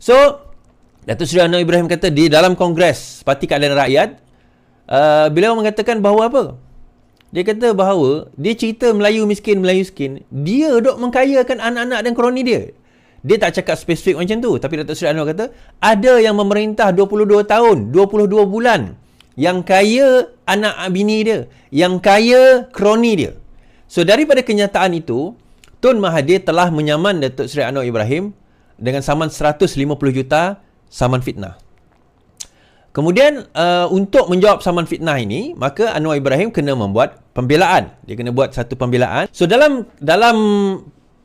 So, Datuk Seri Anwar Ibrahim kata di dalam Kongres Parti Keadilan Rakyat, uh, beliau mengatakan bahawa apa? Dia kata bahawa dia cerita Melayu miskin, Melayu miskin, dia dok mengkayakan anak-anak dan kroni dia. Dia tak cakap spesifik macam tu. Tapi Datuk Seri Anwar kata, ada yang memerintah 22 tahun, 22 bulan. Yang kaya anak bini dia. Yang kaya kroni dia. So, daripada kenyataan itu, Tun Mahathir telah menyaman Datuk Seri Anwar Ibrahim dengan saman 150 juta saman fitnah. Kemudian, uh, untuk menjawab saman fitnah ini, maka Anwar Ibrahim kena membuat pembelaan. Dia kena buat satu pembelaan. So, dalam dalam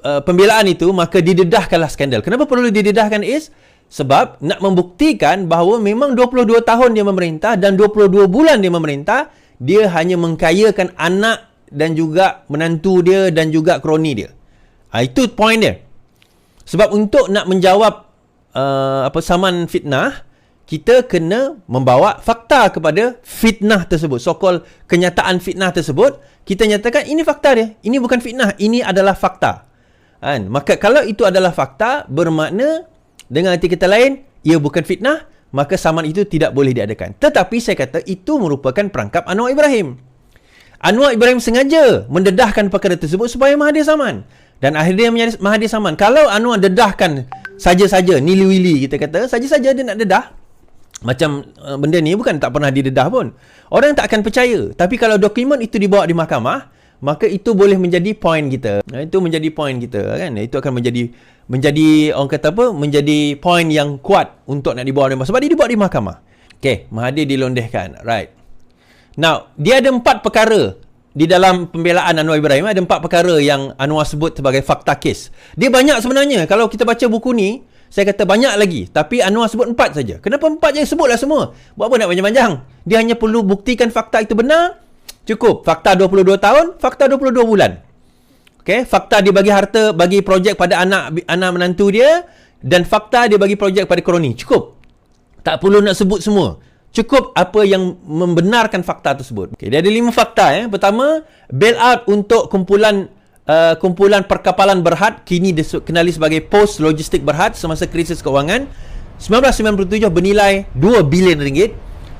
uh, pembelaan itu maka didedahkanlah skandal. Kenapa perlu didedahkan is? Sebab nak membuktikan bahawa memang 22 tahun dia memerintah dan 22 bulan dia memerintah, dia hanya mengkayakan anak dan juga menantu dia dan juga kroni dia. Ha, itu point dia. Sebab untuk nak menjawab uh, apa saman fitnah, kita kena membawa fakta kepada fitnah tersebut. So called kenyataan fitnah tersebut, kita nyatakan ini fakta dia. Ini bukan fitnah, ini adalah fakta. Kan? Maka kalau itu adalah fakta, bermakna dengan arti kata lain, ia bukan fitnah, maka saman itu tidak boleh diadakan. Tetapi saya kata itu merupakan perangkap Anwar Ibrahim. Anwar Ibrahim sengaja mendedahkan perkara tersebut supaya Mahathir saman. Dan akhirnya menjadi Mahathir saman. Kalau Anwar dedahkan saja-saja, nili-wili kita kata, saja-saja dia nak dedah. Macam uh, benda ni bukan tak pernah didedah pun. Orang tak akan percaya. Tapi kalau dokumen itu dibawa di mahkamah, maka itu boleh menjadi point kita. Itu menjadi point kita kan. Itu akan menjadi menjadi orang kata apa? Menjadi point yang kuat untuk nak dibawa di mahkamah sebab dia dibawa di mahkamah. Okey, Mahathir dilondehkan. Right. Now, dia ada empat perkara di dalam pembelaan Anwar Ibrahim ada empat perkara yang Anwar sebut sebagai fakta kes. Dia banyak sebenarnya. Kalau kita baca buku ni, saya kata banyak lagi. Tapi Anwar sebut empat saja. Kenapa empat je? Sebutlah semua. Buat apa nak panjang-panjang? Dia hanya perlu buktikan fakta itu benar Cukup. Fakta 22 tahun, fakta 22 bulan. Okay, fakta dia bagi harta, bagi projek pada anak anak menantu dia dan fakta dia bagi projek pada kroni. Cukup. Tak perlu nak sebut semua. Cukup apa yang membenarkan fakta tersebut. Okay, dia ada lima fakta. Eh. Pertama, bailout untuk kumpulan uh, kumpulan perkapalan berhad kini dikenali sebagai post logistik berhad semasa krisis keuangan 1997 bernilai 2 bilion ringgit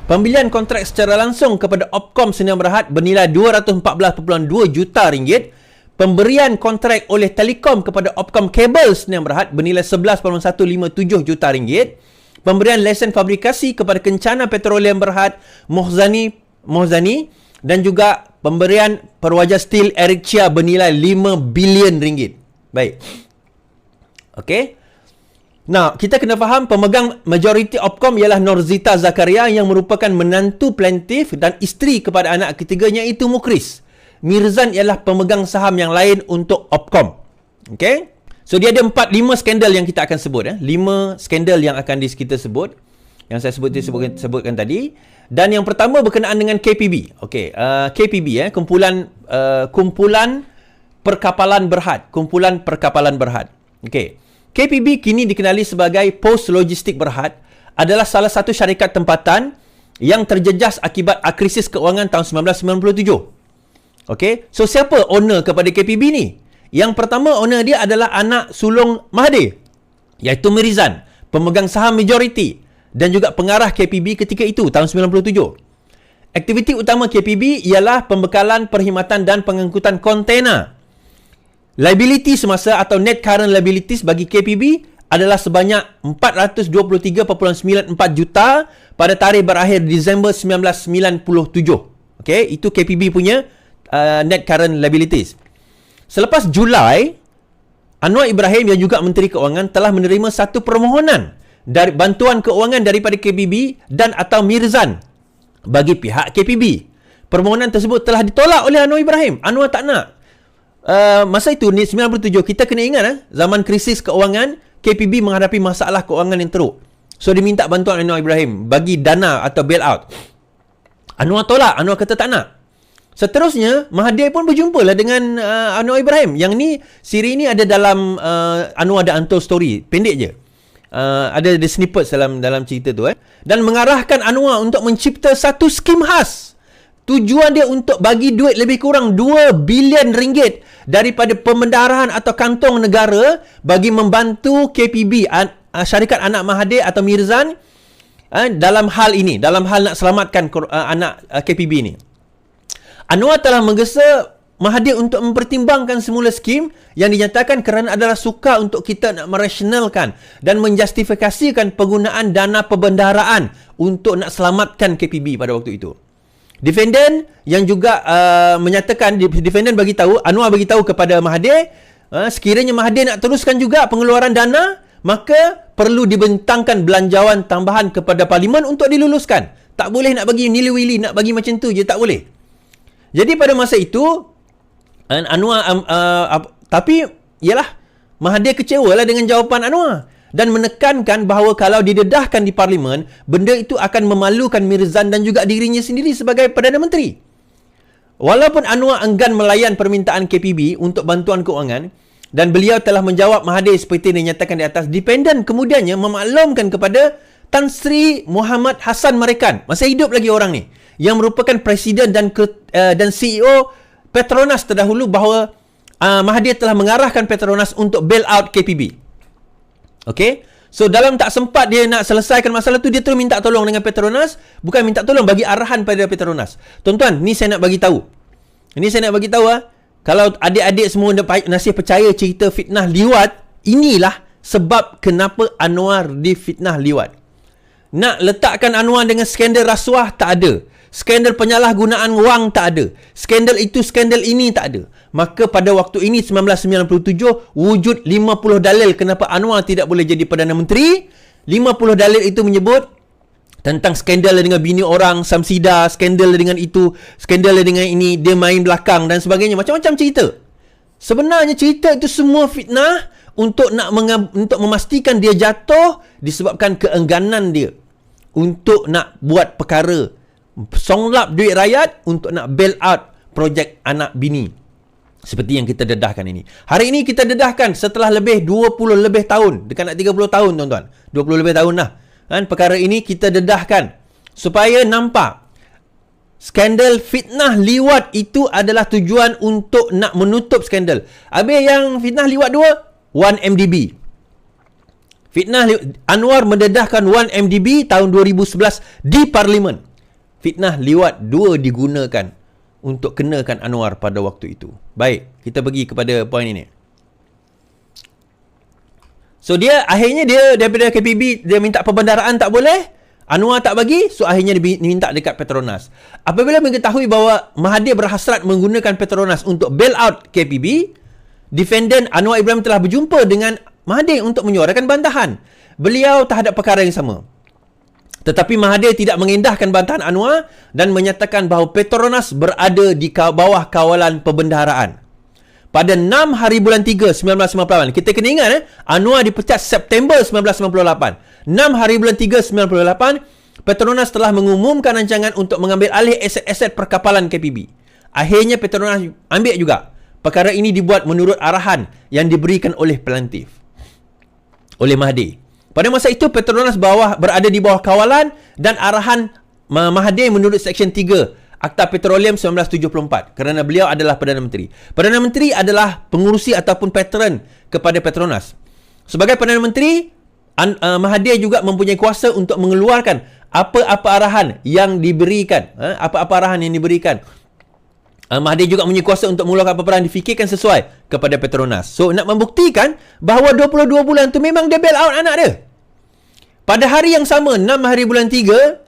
Pembelian kontrak secara langsung kepada Opcom Sdn Bhd bernilai 214.2 juta ringgit. Pemberian kontrak oleh Telekom kepada Opcom Cable Sdn Bhd bernilai 11.157 juta ringgit. Pemberian lesen fabrikasi kepada Kencana Petroleum Berhad Mohzani Mohzani dan juga pemberian perwajar steel Eric Chia bernilai 5 bilion ringgit. Baik. Okey. Nah, kita kena faham pemegang majoriti Opcom ialah Norzita Zakaria yang merupakan menantu plaintiff dan isteri kepada anak ketiganya itu Mukris. Mirzan ialah pemegang saham yang lain untuk Opcom. Okay? So dia ada 4 5 skandal yang kita akan sebut eh. 5 skandal yang akan kita sebut yang saya sebut sebutkan, sebutkan tadi dan yang pertama berkenaan dengan KPB. Okey, uh, KPB eh kumpulan uh, kumpulan perkapalan berhad, kumpulan perkapalan berhad. Okey. KPB kini dikenali sebagai Post Logistik Berhad adalah salah satu syarikat tempatan yang terjejas akibat krisis keuangan tahun 1997. Okey, so siapa owner kepada KPB ni? Yang pertama owner dia adalah anak sulung Mahathir iaitu Mirizan, pemegang saham majoriti dan juga pengarah KPB ketika itu tahun 97. Aktiviti utama KPB ialah pembekalan perkhidmatan dan pengangkutan kontena Liability semasa atau net current liabilities bagi KPB adalah sebanyak 423.94 juta pada tarikh berakhir Disember 1997. Okey, itu KPB punya uh, net current liabilities. Selepas Julai, Anwar Ibrahim yang juga Menteri Keuangan telah menerima satu permohonan dari bantuan keuangan daripada KPB dan atau Mirzan bagi pihak KPB. Permohonan tersebut telah ditolak oleh Anwar Ibrahim. Anwar tak nak. Uh, masa itu ni 97 kita kena ingat eh zaman krisis keuangan KPB menghadapi masalah keuangan yang teruk. So dia minta bantuan Anwar Ibrahim bagi dana atau bailout. Anwar tolak, Anwar kata tak nak. Seterusnya Mahathir pun berjumpa lah dengan uh, Anwar Ibrahim. Yang ni siri ni ada dalam uh, Anwar ada Untold Story, pendek je. Uh, ada the snippets dalam dalam cerita tu eh dan mengarahkan Anwar untuk mencipta satu skim khas Tujuan dia untuk bagi duit lebih kurang 2 bilion ringgit daripada pembendaharaan atau kantong negara bagi membantu KPB uh, syarikat anak Mahathir atau Mirzan uh, dalam hal ini, dalam hal nak selamatkan uh, anak uh, KPB ini. Anwar telah menggesa Mahathir untuk mempertimbangkan semula skim yang dinyatakan kerana adalah suka untuk kita nak merasionalkan dan menjustifikasikan penggunaan dana perbendaharaan untuk nak selamatkan KPB pada waktu itu. Defendant yang juga uh, menyatakan defendant bagi tahu Anwar bagi tahu kepada Mahathir uh, sekiranya Mahathir nak teruskan juga pengeluaran dana maka perlu dibentangkan belanjawan tambahan kepada parlimen untuk diluluskan. Tak boleh nak bagi nilai-wili nak bagi macam tu je tak boleh. Jadi pada masa itu Anwar um, uh, uh, tapi ialah Mahathir kecewa lah dengan jawapan Anwar dan menekankan bahawa kalau didedahkan di parlimen benda itu akan memalukan Mirzan dan juga dirinya sendiri sebagai Perdana Menteri. Walaupun Anwar enggan melayan permintaan KPB untuk bantuan keuangan dan beliau telah menjawab Mahathir seperti yang dinyatakan di atas, dependen kemudiannya memaklumkan kepada Tan Sri Muhammad Hassan Marikan, masih hidup lagi orang ni, yang merupakan presiden dan uh, dan CEO Petronas terdahulu bahawa uh, Mahathir telah mengarahkan Petronas untuk bail out KPB. Okay? So dalam tak sempat dia nak selesaikan masalah tu dia terus minta tolong dengan Petronas, bukan minta tolong bagi arahan pada Petronas. Tuan-tuan, ni saya nak bagi tahu. Ini saya nak bagi tahu ah. Kalau adik-adik semua nasib percaya cerita fitnah liwat, inilah sebab kenapa Anwar difitnah liwat. Nak letakkan Anwar dengan skandal rasuah tak ada. Skandal penyalahgunaan wang tak ada. Skandal itu, skandal ini tak ada. Maka pada waktu ini 1997 wujud 50 dalil kenapa Anwar tidak boleh jadi Perdana Menteri. 50 dalil itu menyebut tentang skandal dengan bini orang, Samsida, skandal dengan itu, skandal dengan ini, dia main belakang dan sebagainya. Macam-macam cerita. Sebenarnya cerita itu semua fitnah untuk nak untuk memastikan dia jatuh disebabkan keengganan dia untuk nak buat perkara songlap duit rakyat untuk nak bail out projek anak bini. Seperti yang kita dedahkan ini. Hari ini kita dedahkan setelah lebih 20 lebih tahun. Dekat nak 30 tahun tuan-tuan. 20 lebih tahun lah. Kan? Perkara ini kita dedahkan. Supaya nampak. Skandal fitnah liwat itu adalah tujuan untuk nak menutup skandal. Habis yang fitnah liwat dua, 1MDB. Fitnah Anwar mendedahkan 1MDB tahun 2011 di Parlimen fitnah liwat dua digunakan untuk kenakan Anwar pada waktu itu. Baik, kita pergi kepada poin ini. So dia akhirnya dia daripada KPB dia minta perbendaraan tak boleh. Anwar tak bagi, so akhirnya dia minta dekat Petronas. Apabila mengetahui bahawa Mahathir berhasrat menggunakan Petronas untuk bail out KPB, defendant Anwar Ibrahim telah berjumpa dengan Mahathir untuk menyuarakan bantahan. Beliau tak ada perkara yang sama. Tetapi Mahathir tidak mengendahkan bantahan Anwar dan menyatakan bahawa Petronas berada di bawah kawalan perbendaharaan. Pada 6 hari bulan 3 1998, kita kena ingat eh, Anwar dipecat September 1998. 6 hari bulan 3 1998, Petronas telah mengumumkan rancangan untuk mengambil alih aset-aset perkapalan KPB. Akhirnya Petronas ambil juga. Perkara ini dibuat menurut arahan yang diberikan oleh pelantif. Oleh Mahathir. Pada masa itu Petronas bawah berada di bawah kawalan dan arahan Mahathir menurut Seksyen 3 Akta Petroleum 1974 kerana beliau adalah Perdana Menteri. Perdana Menteri adalah pengurusi ataupun patron kepada Petronas. Sebagai Perdana Menteri, uh, Mahathir juga mempunyai kuasa untuk mengeluarkan apa-apa arahan yang diberikan. Uh, apa-apa arahan yang diberikan. Uh, Mahathir juga mempunyai kuasa untuk mengeluarkan apa-apa yang difikirkan sesuai kepada Petronas. So, nak membuktikan bahawa 22 bulan tu memang dia bail out anak dia. Pada hari yang sama, 6 hari bulan 3,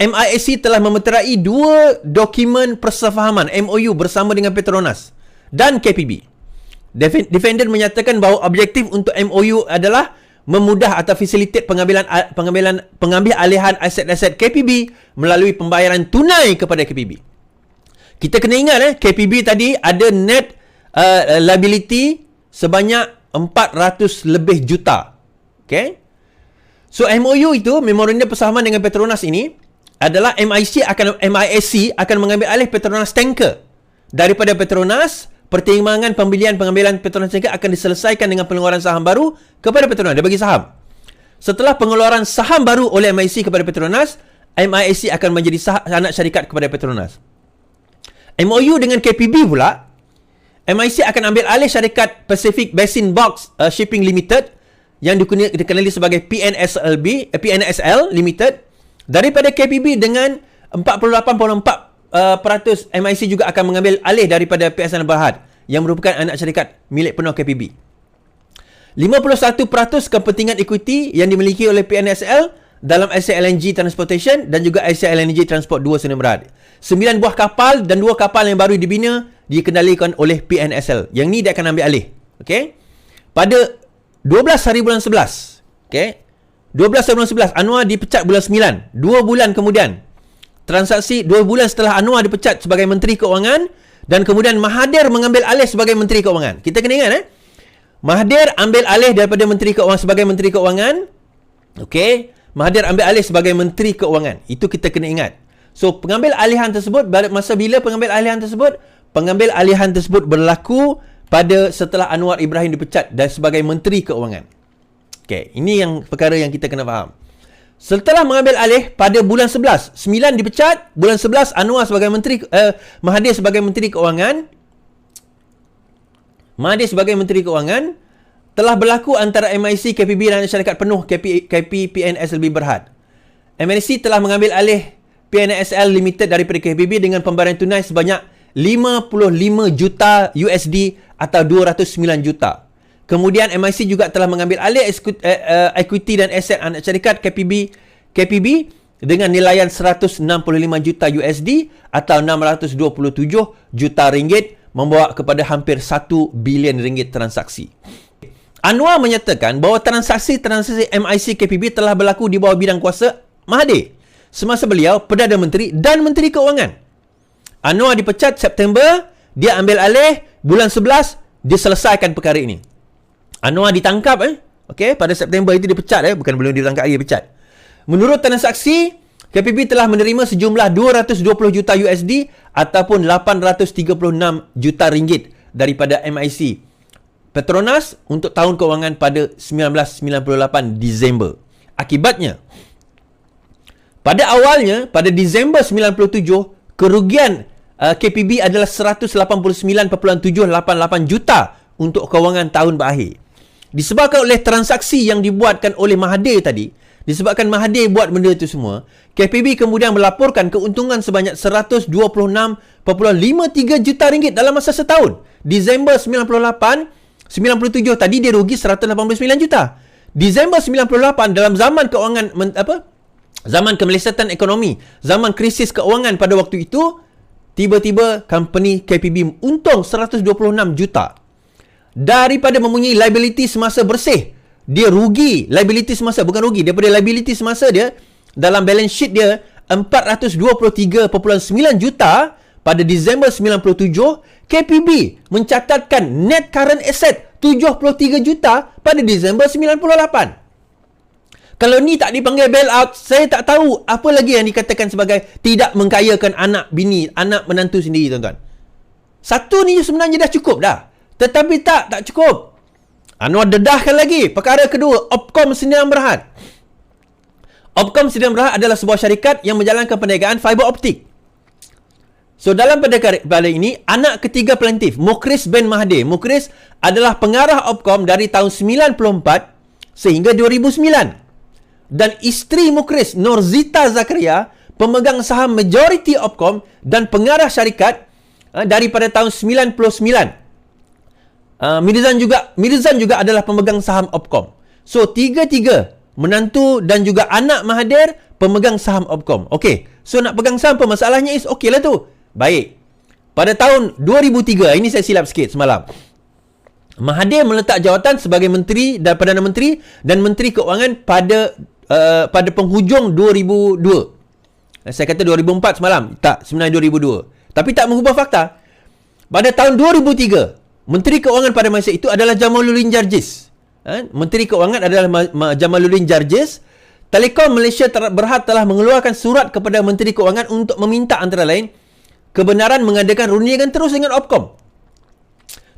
MISC telah memeterai dua dokumen persefahaman MOU bersama dengan Petronas dan KPB. Defendant menyatakan bahawa objektif untuk MOU adalah memudah atau facilitate pengambilan pengambilan pengambil alihan aset-aset KPB melalui pembayaran tunai kepada KPB. Kita kena ingat eh KPB tadi ada net uh, liability sebanyak 400 lebih juta. Okay? So MOU itu memorandum persamaan dengan Petronas ini adalah MIC akan MISC akan mengambil alih Petronas tanker. Daripada Petronas pertimbangan pembelian pengambilan Petronas tanker akan diselesaikan dengan pengeluaran saham baru kepada Petronas. Dia bagi saham. Setelah pengeluaran saham baru oleh MIC kepada Petronas MISC akan menjadi sah- anak syarikat kepada Petronas. MOU dengan KPB pula MIC akan ambil alih syarikat Pacific Basin Box uh, Shipping Limited yang dikenali sebagai PNSLB, eh, PNSL Limited daripada KPB dengan 48.4 uh, peratus MIC juga akan mengambil alih daripada PSN Berhad yang merupakan anak syarikat milik penuh KPB. 51% kepentingan ekuiti yang dimiliki oleh PNSL dalam Asia LNG Transportation dan juga Asia LNG Transport 2 Sdn Bhd. 9 buah kapal dan 2 kapal yang baru dibina dikendalikan oleh PNSL. Yang ni dia akan ambil alih. Okey. Pada 12 hari bulan 11. Okey. 12 hari bulan 11 Anwar dipecat bulan 9. 2 bulan kemudian transaksi 2 bulan setelah Anwar dipecat sebagai Menteri Keuangan dan kemudian Mahathir mengambil alih sebagai Menteri Keuangan. Kita kena ingat eh. Mahathir ambil alih daripada Menteri Keuangan sebagai Menteri Keuangan. Okey. Mahathir ambil alih sebagai Menteri Keuangan. Itu kita kena ingat. So, pengambil alihan tersebut masa bila pengambil alihan tersebut? Pengambil alihan tersebut berlaku pada setelah Anwar Ibrahim dipecat dan sebagai Menteri Keuangan. Okey, ini yang perkara yang kita kena faham. Setelah mengambil alih pada bulan 11, 9 dipecat, bulan 11 Anwar sebagai menteri uh, Mahathir sebagai menteri keuangan. Mahathir sebagai menteri keuangan telah berlaku antara MIC KPB dan syarikat penuh KP, KP PNS lebih berhad. MIC telah mengambil alih PNSL Limited daripada KPB dengan pemberian tunai sebanyak 55 juta USD atau 209 juta. Kemudian MIC juga telah mengambil alih eh, eh, equity dan aset anak syarikat KPB KPB dengan nilaian 165 juta USD atau 627 juta ringgit membawa kepada hampir 1 bilion ringgit transaksi. Anwar menyatakan bahawa transaksi-transaksi MIC KPB telah berlaku di bawah bidang kuasa Mahathir semasa beliau Perdana Menteri dan Menteri Keuangan. Anwar dipecat September, dia ambil alih bulan 11, dia selesaikan perkara ini. Anwar ditangkap eh. Okey, pada September itu dipecat eh, bukan belum ditangkap lagi dipecat. Menurut transaksi, KPB telah menerima sejumlah 220 juta USD ataupun 836 juta ringgit daripada MIC Petronas untuk tahun kewangan pada 1998 Disember. Akibatnya, pada awalnya, pada Disember 97, kerugian uh, KPB adalah 189.788 juta untuk kewangan tahun berakhir disebabkan oleh transaksi yang dibuatkan oleh Mahathir tadi, disebabkan Mahathir buat benda itu semua, KPB kemudian melaporkan keuntungan sebanyak 126.53 juta ringgit dalam masa setahun. Disember 98, 97 tadi dia rugi 189 juta. Disember 98 dalam zaman keuangan apa? Zaman kemelesetan ekonomi, zaman krisis keuangan pada waktu itu, tiba-tiba company KPB untung 126 juta. Daripada mempunyai liability semasa bersih dia rugi liability semasa bukan rugi daripada liability semasa dia dalam balance sheet dia 423.9 juta. Pada Disember 97 KPB mencatatkan net current asset 73 juta pada Disember 98 kalau ni tak dipanggil bailout saya tak tahu apa lagi yang dikatakan sebagai tidak mengkayakan anak bini anak menantu sendiri tuan-tuan satu ni sebenarnya dah cukup dah tetapi tak, tak cukup. Anwar dedahkan lagi. Perkara kedua, Opcom Sdn Berhad. Opcom Sdn Berhad adalah sebuah syarikat yang menjalankan perniagaan fiber optik. So dalam kali ini, anak ketiga plaintiff, Mukris bin Mahathir. Mukris adalah pengarah Opcom dari tahun 94 sehingga 2009. Dan isteri Mukris, Norzita Zakaria, pemegang saham majoriti Opcom dan pengarah syarikat uh, daripada tahun 99. Uh, Mirzan juga Mirzan juga adalah pemegang saham Opcom. So tiga-tiga menantu dan juga anak Mahathir pemegang saham Opcom. Okey. So nak pegang saham apa masalahnya is okey lah tu. Baik. Pada tahun 2003 ini saya silap sikit semalam. Mahathir meletak jawatan sebagai menteri dan perdana menteri dan menteri keuangan pada uh, pada penghujung 2002. Saya kata 2004 semalam. Tak, sebenarnya 2002. Tapi tak mengubah fakta. Pada tahun 2003, Menteri Keuangan pada masa itu adalah Jamaluddin Jarjis. Ha? Menteri Keuangan adalah Jamaluddin Jarjis. Telekom Malaysia ter- Berhad telah mengeluarkan surat kepada Menteri Keuangan untuk meminta antara lain kebenaran mengadakan rundingan terus dengan Opcom.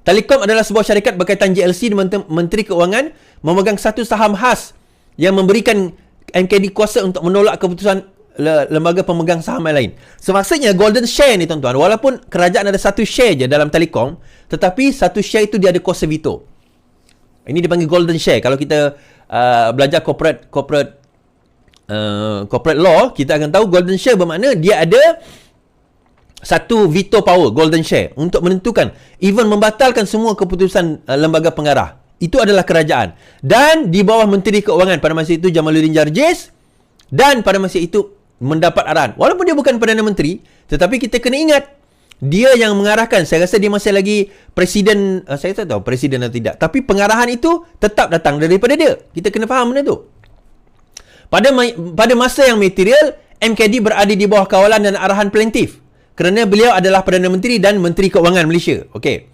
Telekom adalah sebuah syarikat berkaitan GLC dengan Menteri Keuangan memegang satu saham khas yang memberikan MKD kuasa untuk menolak keputusan lembaga pemegang saham yang lain. So maksudnya golden share ni tuan-tuan walaupun kerajaan ada satu share je dalam Telekom tetapi satu share itu dia ada kuasa veto. Ini dipanggil golden share. Kalau kita uh, belajar corporate corporate uh, corporate law, kita akan tahu golden share bermakna dia ada satu veto power golden share untuk menentukan even membatalkan semua keputusan uh, lembaga pengarah. Itu adalah kerajaan. Dan di bawah Menteri Keuangan pada masa itu Jamaluddin Jarjis dan pada masa itu mendapat arahan. Walaupun dia bukan Perdana Menteri, tetapi kita kena ingat dia yang mengarahkan. Saya rasa dia masih lagi presiden, uh, saya tak tahu presiden atau tidak. Tapi pengarahan itu tetap datang daripada dia. Kita kena faham benda tu. Pada pada masa yang material, MKD berada di bawah kawalan dan arahan plaintiff. Kerana beliau adalah Perdana Menteri dan Menteri Keuangan Malaysia. Okey.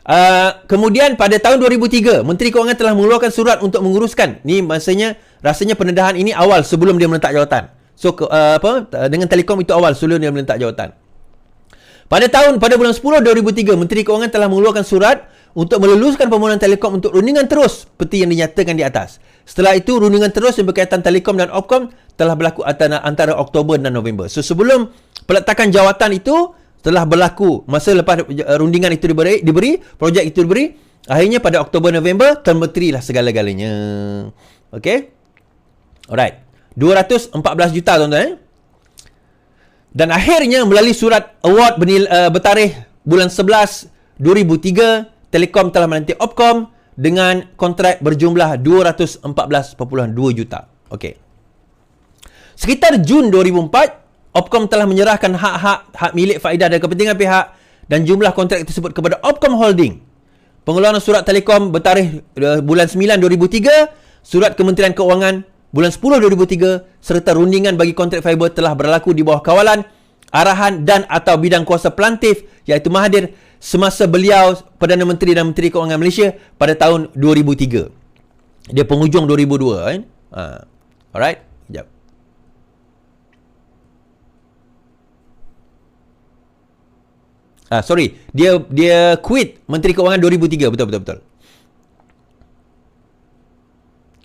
Uh, kemudian pada tahun 2003, Menteri Keuangan telah mengeluarkan surat untuk menguruskan. Ni masanya rasanya pendedahan ini awal sebelum dia meletak jawatan. So uh, apa dengan Telekom itu awal sebelum dia meletak jawatan. Pada tahun pada bulan 10 2003 Menteri Keuangan telah mengeluarkan surat untuk meluluskan permohonan Telekom untuk rundingan terus seperti yang dinyatakan di atas. Setelah itu rundingan terus yang berkaitan Telekom dan Opcom telah berlaku antara, antara Oktober dan November. So sebelum peletakan jawatan itu telah berlaku masa lepas rundingan itu diberi, diberi projek itu diberi akhirnya pada Oktober November Tuan Menteri lah segala-galanya. Okay? Alright. 214 juta tuan-tuan eh? Dan akhirnya melalui surat award benil, uh, bertarikh bulan 11 2003 Telekom telah menanti Opcom dengan kontrak berjumlah 214.2 juta. Okey. Sekitar Jun 2004 Opcom telah menyerahkan hak-hak hak milik faedah dan kepentingan pihak dan jumlah kontrak tersebut kepada Opcom Holding. Pengeluaran surat Telekom bertarikh uh, bulan 9 2003, surat Kementerian Keuangan bulan 10 2003 serta rundingan bagi kontrak fiber telah berlaku di bawah kawalan, arahan dan atau bidang kuasa pelantif iaitu Mahathir semasa beliau Perdana Menteri dan Menteri Keuangan Malaysia pada tahun 2003. Dia penghujung 2002 kan. Ha. Alright. Ah, sorry. Dia dia quit Menteri Keuangan 2003. Betul betul betul.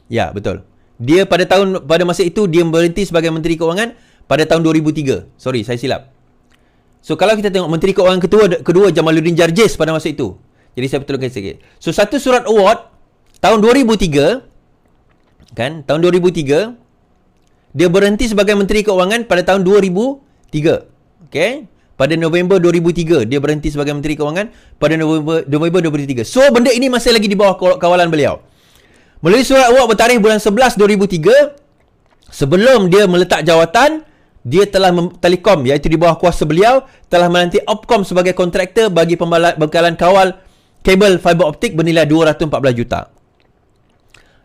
Ya, betul. Dia pada tahun pada masa itu dia berhenti sebagai Menteri Keuangan pada tahun 2003. Sorry, saya silap. So kalau kita tengok Menteri Keuangan kedua kedua Jamaluddin Jarjis pada masa itu. Jadi saya betulkan sikit. So satu surat award tahun 2003 kan? Tahun 2003 dia berhenti sebagai Menteri Keuangan pada tahun 2003. Okay? Pada November 2003 dia berhenti sebagai Menteri Keuangan pada November November 2003. So benda ini masih lagi di bawah kawalan beliau. Melalui surat awak bertarikh bulan 11 2003 sebelum dia meletak jawatan dia telah Telekom iaitu di bawah kuasa beliau telah menanti Opcom sebagai kontraktor bagi pembekalan kawal kabel fiber optik bernilai 214 juta.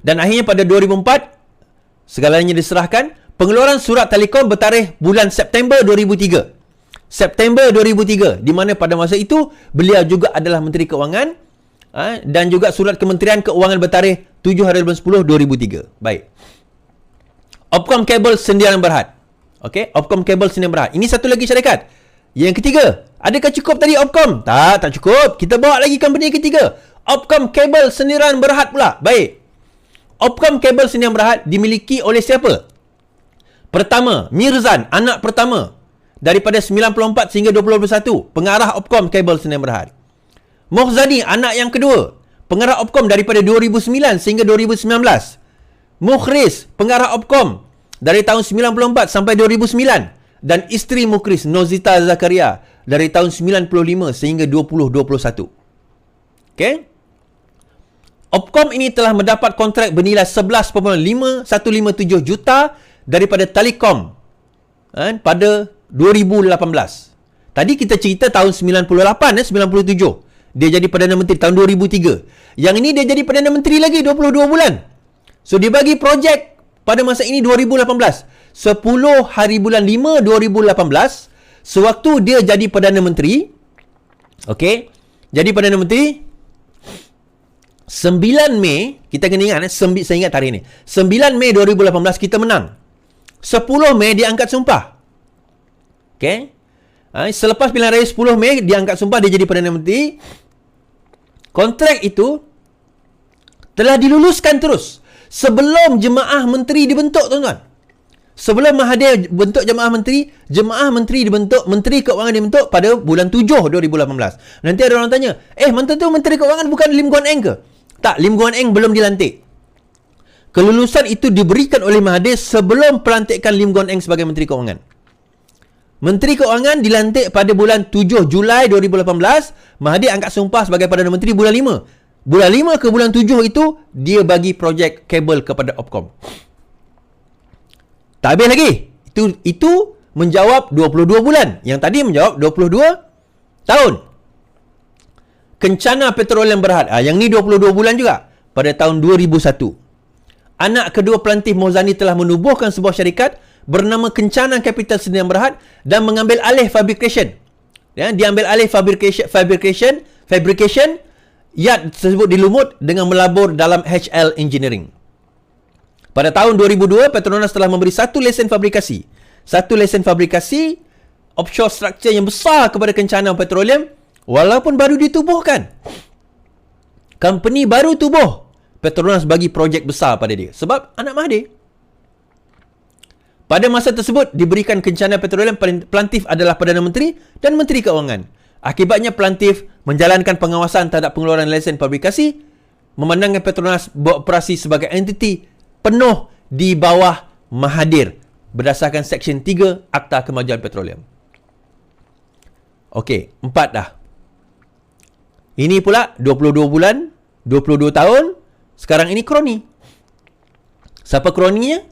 Dan akhirnya pada 2004 segalanya diserahkan pengeluaran surat Telekom bertarikh bulan September 2003. September 2003 di mana pada masa itu beliau juga adalah Menteri Keuangan ha, dan juga surat Kementerian Keuangan bertarikh 7 hari bulan 10 2003. Baik. Opcom Cable Sendirian Berhad. Okey, Opcom Cable Sendirian Berhad. Ini satu lagi syarikat. Yang ketiga, adakah cukup tadi Opcom? Tak, tak cukup. Kita bawa lagi company ketiga. Opcom Cable Sendirian Berhad pula. Baik. Opcom Cable Sendirian Berhad dimiliki oleh siapa? Pertama, Mirzan, anak pertama. Daripada 94 sehingga 2021, pengarah Opcom Cable Sendirian Berhad. Mohzani, anak yang kedua pengarah Opcom daripada 2009 sehingga 2019. Mukhris, pengarah Opcom dari tahun 94 sampai 2009 dan isteri Mukhris Nozita Zakaria dari tahun 95 sehingga 2021. Okey? Opcom ini telah mendapat kontrak bernilai 11.5157 juta daripada Telekom eh, pada 2018. Tadi kita cerita tahun 98 eh 97 dia jadi Perdana Menteri tahun 2003. Yang ini dia jadi Perdana Menteri lagi 22 bulan. So dia bagi projek pada masa ini 2018. 10 hari bulan 5 2018 sewaktu dia jadi Perdana Menteri. Okey. Jadi Perdana Menteri 9 Mei, kita kena ingat eh, saya ingat tarikh ni. 9 Mei 2018 kita menang. 10 Mei dia angkat sumpah. Okey. Ha, selepas pilihan raya 10 Mei dia angkat sumpah dia jadi Perdana Menteri kontrak itu telah diluluskan terus sebelum jemaah menteri dibentuk tuan-tuan. Sebelum Mahathir bentuk jemaah menteri, jemaah menteri dibentuk, menteri keuangan dibentuk pada bulan 7 2018. Nanti ada orang tanya, "Eh, mantan tu menteri keuangan bukan Lim Guan Eng ke?" Tak, Lim Guan Eng belum dilantik. Kelulusan itu diberikan oleh Mahathir sebelum pelantikan Lim Guan Eng sebagai Menteri Keuangan. Menteri Keuangan dilantik pada bulan 7 Julai 2018. Mahathir angkat sumpah sebagai Perdana Menteri bulan 5. Bulan 5 ke bulan 7 itu, dia bagi projek kabel kepada Opcom. Tak habis lagi. Itu itu menjawab 22 bulan. Yang tadi menjawab 22 tahun. Kencana Petroleum Berhad. Ah, yang ni 22 bulan juga. Pada tahun 2001. Anak kedua pelantik Mozani telah menubuhkan sebuah syarikat bernama Kencana Capital Sdn Berhad dan mengambil alih fabrication. Ya, diambil alih fabrication fabrication fabrication yard tersebut dilumut dengan melabur dalam HL Engineering. Pada tahun 2002, Petronas telah memberi satu lesen fabrikasi. Satu lesen fabrikasi offshore structure yang besar kepada Kencana Petroleum walaupun baru ditubuhkan. Company baru tubuh Petronas bagi projek besar pada dia. Sebab anak Mahathir. Pada masa tersebut, diberikan kencana petroleum pelantif adalah Perdana Menteri dan Menteri Keuangan. Akibatnya pelantif menjalankan pengawasan terhadap pengeluaran lesen publikasi, memandangkan Petronas beroperasi sebagai entiti penuh di bawah Mahathir berdasarkan Seksyen 3 Akta Kemajuan Petroleum. Okey, empat dah. Ini pula 22 bulan, 22 tahun, sekarang ini kroni. Siapa kroninya?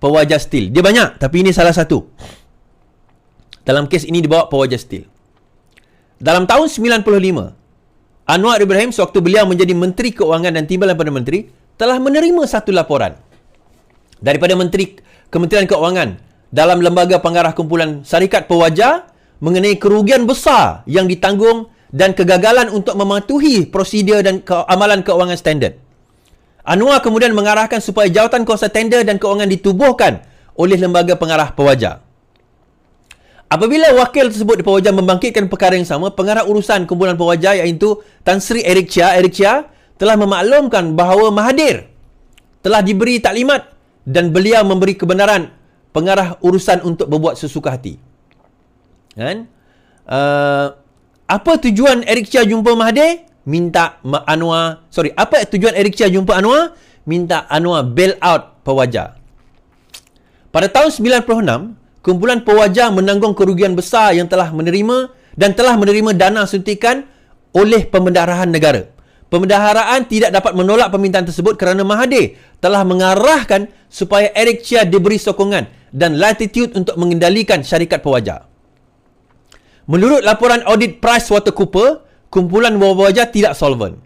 Pewajah Steel. Dia banyak, tapi ini salah satu. Dalam kes ini dibawa pewajah Steel. Dalam tahun 95, Anwar Ibrahim sewaktu beliau menjadi Menteri Keuangan dan Timbalan Perdana Menteri telah menerima satu laporan daripada Menteri Kementerian Keuangan dalam Lembaga Pengarah Kumpulan Syarikat Pewajah mengenai kerugian besar yang ditanggung dan kegagalan untuk mematuhi prosedur dan amalan keuangan standard. Anwar kemudian mengarahkan supaya jawatan kuasa tender dan keuangan ditubuhkan oleh lembaga pengarah pewajar. Apabila wakil tersebut di pewajar membangkitkan perkara yang sama, pengarah urusan kumpulan pewajar iaitu Tan Sri Eric Chia, Eric Chia telah memaklumkan bahawa Mahathir telah diberi taklimat dan beliau memberi kebenaran pengarah urusan untuk berbuat sesuka hati. Kan? Uh, apa tujuan Eric Chia jumpa Mahathir? Minta Anwar sorry apa tujuan Eric Chia jumpa Anwar? Minta Anwar bail out pewajar. Pada tahun 96 kumpulan pewajar menanggung kerugian besar yang telah menerima dan telah menerima dana suntikan oleh pembendaharahan negara. Pembendaharaan tidak dapat menolak permintaan tersebut kerana Mahathir telah mengarahkan supaya Eric Chia diberi sokongan dan latitude untuk mengendalikan syarikat pewajar. Menurut laporan audit PricewaterhouseCoopers kumpulan wajah tidak solvent.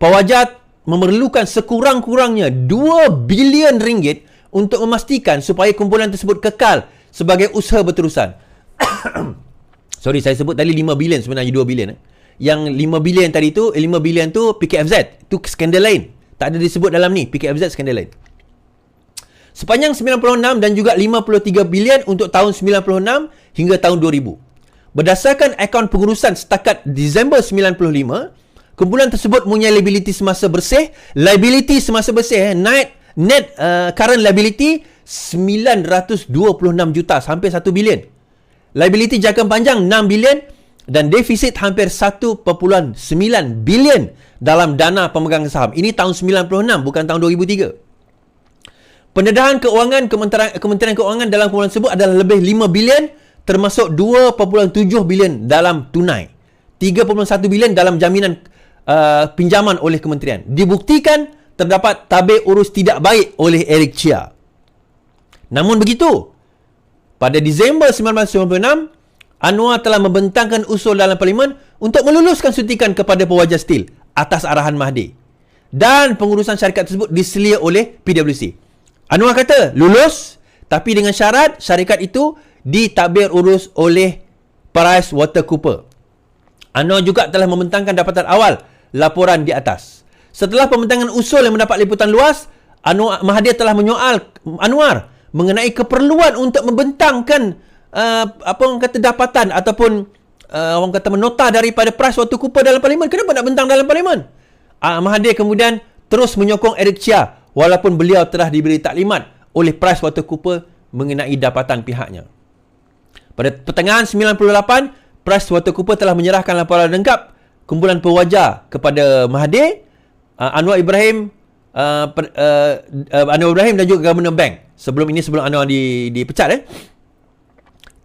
Pewajah memerlukan sekurang-kurangnya 2 bilion ringgit untuk memastikan supaya kumpulan tersebut kekal sebagai usaha berterusan. Sorry, saya sebut tadi 5 bilion sebenarnya 2 bilion. Eh. Yang 5 bilion tadi tu, 5 eh, bilion tu PKFZ. Itu skandal lain. Tak ada disebut dalam ni. PKFZ skandal lain. Sepanjang 96 dan juga 53 bilion untuk tahun 96 hingga tahun 2000. Berdasarkan akaun pengurusan setakat Disember 95, kumpulan tersebut punya liability semasa bersih, liability semasa bersih, eh, net, net uh, current liability 926 juta, hampir 1 bilion. Liability jangka panjang 6 bilion dan defisit hampir 1.9 bilion dalam dana pemegang saham. Ini tahun 96, bukan tahun 2003. Pendedahan keuangan Kementerian, Kementerian Keuangan dalam kumpulan tersebut adalah lebih 5 bilion termasuk 2.7 bilion dalam tunai. 3.1 bilion dalam jaminan uh, pinjaman oleh kementerian. Dibuktikan terdapat tabir urus tidak baik oleh Eric Chia. Namun begitu pada Disember 1996 Anwar telah membentangkan usul dalam parlimen untuk meluluskan suntikan kepada pewajah steel atas arahan Mahdi. Dan pengurusan syarikat tersebut diselia oleh PwC Anwar kata lulus tapi dengan syarat syarikat itu ditadbir urus oleh Price Water Cooper. Juga telah membentangkan dapatan awal laporan di atas. Setelah pembentangan usul yang mendapat liputan luas, Anwar Mahathir telah menyoal Anwar mengenai keperluan untuk membentangkan uh, apa orang kata dapatan ataupun uh, orang kata menota daripada Price Water Cooper dalam parlimen. Kenapa nak bentang dalam parlimen? Uh, Mahathir kemudian terus menyokong Eric Chia walaupun beliau telah diberi taklimat oleh Price Water Cooper mengenai dapatan pihaknya. Pada pertengahan 98, Price Watercooper telah menyerahkan laporan lengkap kumpulan pewajar kepada Mahathir uh, Anwar Ibrahim uh, per, uh, uh, Anwar Ibrahim dan juga Government Bank. Sebelum ini sebelum Anwar di, dipecat eh.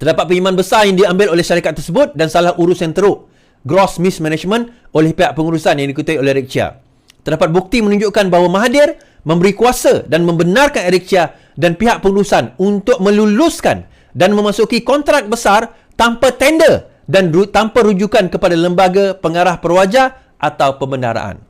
Terdapat pinjaman besar yang diambil oleh syarikat tersebut dan salah urus yang teruk gross mismanagement oleh pihak pengurusan yang diketuai oleh Eric Chia. Terdapat bukti menunjukkan bahawa Mahathir memberi kuasa dan membenarkan Eric Chia dan pihak pengurusan untuk meluluskan dan memasuki kontrak besar tanpa tender dan ru- tanpa rujukan kepada lembaga pengarah perwaja atau pembendaraan.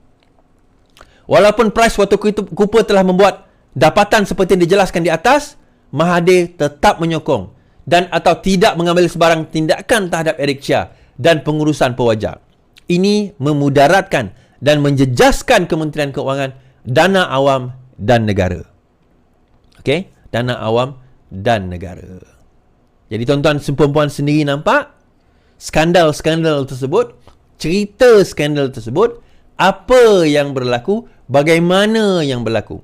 Walaupun Price Cooper telah membuat dapatan seperti yang dijelaskan di atas, Mahathir tetap menyokong dan atau tidak mengambil sebarang tindakan terhadap Eric Chia dan pengurusan perwaja. Ini memudaratkan dan menjejaskan Kementerian Keuangan dana awam dan negara. Okey, dana awam dan negara. Jadi tuan-tuan perempuan sendiri nampak skandal-skandal tersebut, cerita skandal tersebut, apa yang berlaku, bagaimana yang berlaku.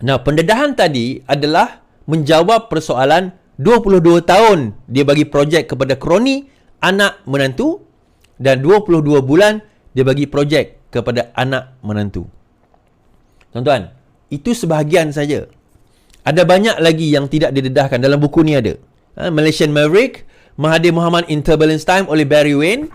Nah, pendedahan tadi adalah menjawab persoalan 22 tahun dia bagi projek kepada kroni anak menantu dan 22 bulan dia bagi projek kepada anak menantu. Tuan-tuan, itu sebahagian saja. Ada banyak lagi yang tidak didedahkan dalam buku ni ada. Ha, Malaysian Maverick, Mahathir Mohamad in Turbulence Time oleh Barry Wayne